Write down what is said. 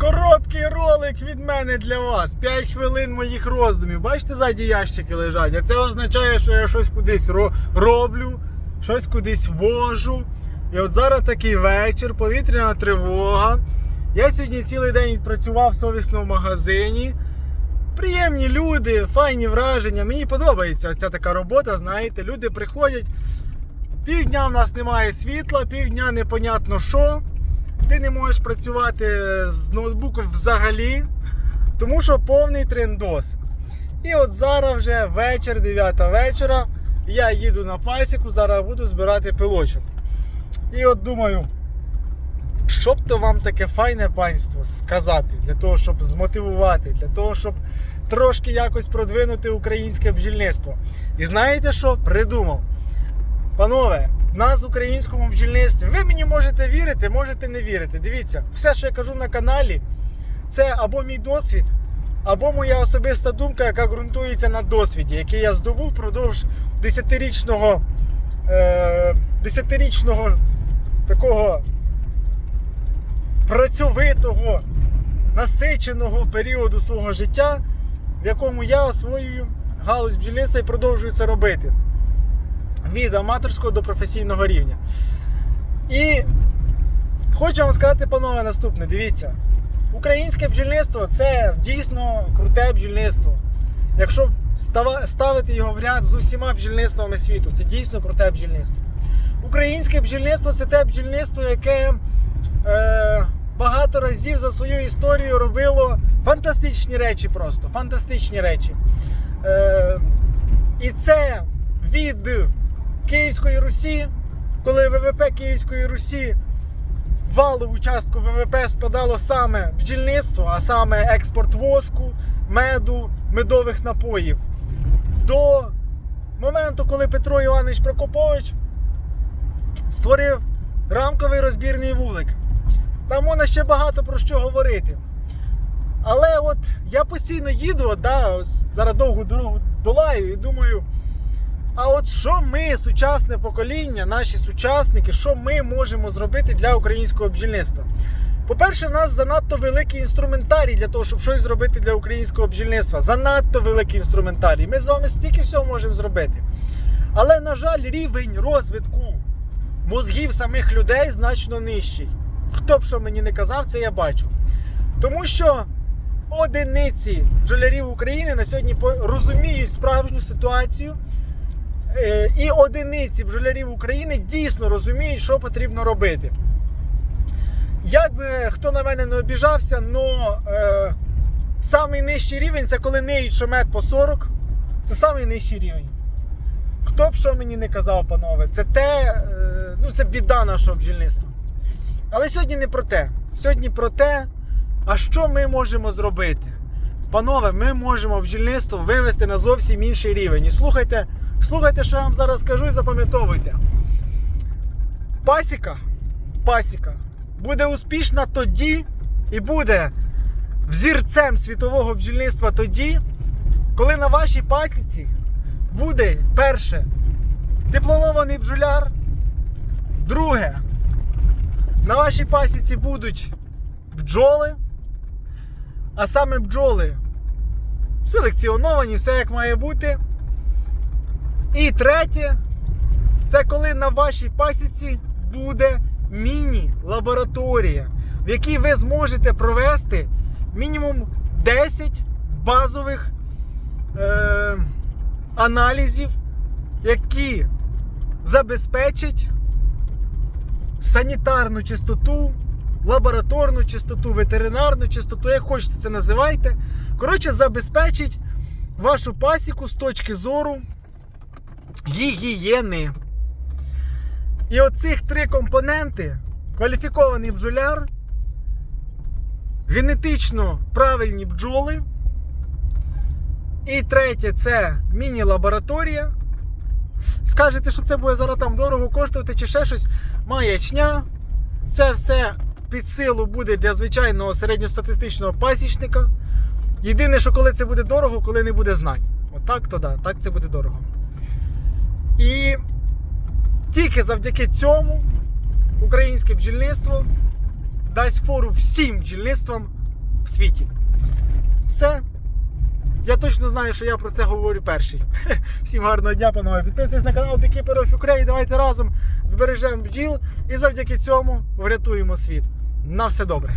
Короткий ролик від мене для вас. 5 хвилин моїх роздумів. Бачите, ззаді ящики лежать. А це означає, що я щось кудись ро- роблю, щось кудись вожу. І от зараз такий вечір, повітряна тривога. Я сьогодні цілий день відпрацював совісно в магазині. Приємні люди, файні враження. Мені подобається ця така робота. Знаєте, люди приходять. Півдня в нас немає світла, півдня непонятно що. Ти не можеш працювати з ноутбуком взагалі, тому що повний трендос. І от зараз вже вечір, 9 вечора. Я їду на пасіку, зараз буду збирати пилочок. І от думаю, що б то вам таке файне панство сказати, для того, щоб змотивувати, для того, щоб трошки якось продвинути українське бджільництво. І знаєте що? Придумав. Панове, нас в українському бджільництві, ви мені можете вірити, можете не вірити. Дивіться, все, що я кажу на каналі, це або мій досвід, або моя особиста думка, яка ґрунтується на досвіді, який я здобув впродовж 10-річного, е, 10-річного такого працьовитого, насиченого періоду свого життя, в якому я освоюю галузь бджільництва і продовжую це робити від аматорського до професійного рівня. І хочу вам сказати, панове, наступне: дивіться, українське бджільництво це дійсно круте бджільництво. Якщо ставити його в ряд з усіма бджільництвами світу, це дійсно круте бджільництво. Українське бджільництво це те бджільництво, яке е, багато разів за свою історію робило фантастичні речі просто. Фантастичні речі. Е, і це від Київської Русі, коли ВВП Київської Русі валову частку ВВП складало саме бджільництво, а саме експорт воску, меду, медових напоїв. До моменту, коли Петро Іванович Прокопович створив рамковий розбірний вулик. Там можна ще багато про що говорити. Але от я постійно їду, да, зараз довгу дорогу долаю і думаю. А от що ми, сучасне покоління, наші сучасники, що ми можемо зробити для українського бджільництва? По-перше, в нас занадто великий інструментарій для того, щоб щось зробити для українського бджільництва. Занадто великий інструментарій. Ми з вами стільки всього можемо зробити. Але, на жаль, рівень розвитку мозгів самих людей значно нижчий. Хто б що мені не казав, це я бачу. Тому що одиниці бджолярів України на сьогодні розуміють справжню ситуацію. Е, І одиниці бджолярів України дійсно розуміють, що потрібно робити. Як би хто на мене не обіжався, але самий нижчий рівень це коли неють що мед по 40. Це самий нижчий рівень. Хто б що мені не казав, панове, це те, е, ну це біда нашого бджільництва. Але сьогодні не про те. Сьогодні про те, а що ми можемо зробити. Панове, ми можемо бджільництво вивести на зовсім інший рівень. І слухайте, слухайте, що я вам зараз скажу, і запам'ятовуйте. Пасіка, пасіка буде успішна тоді і буде взірцем світового бджільництва тоді, коли на вашій пасіці буде перше дипломований бджоляр, друге, на вашій пасіці будуть бджоли, а саме бджоли селекціоновані, все як має бути. І третє, це коли на вашій пасіці буде міні-лабораторія, в якій ви зможете провести мінімум 10 базових е, аналізів, які забезпечать санітарну чистоту, лабораторну чистоту, ветеринарну чистоту, як хочете це називайте. Коротше, забезпечить вашу пасіку з точки зору гігієни. І оцих три компоненти: кваліфікований бджоляр, генетично правильні бджоли. І третє це міні-лабораторія. Скажете, що це буде зараз там дорого коштувати чи ще щось. Маячня. Це все під силу буде для звичайного середньостатистичного пасічника. Єдине, що коли це буде дорого, коли не буде знань. Отак, то да, так це буде дорого. І тільки завдяки цьому українське бджільництво дасть фору всім бджільництвам світі. Все. Я точно знаю, що я про це говорю перший. Всім гарного дня, панове. Підписуйтесь на канал of Ukraine. Давайте разом збережемо бджіл і завдяки цьому врятуємо світ. На все добре.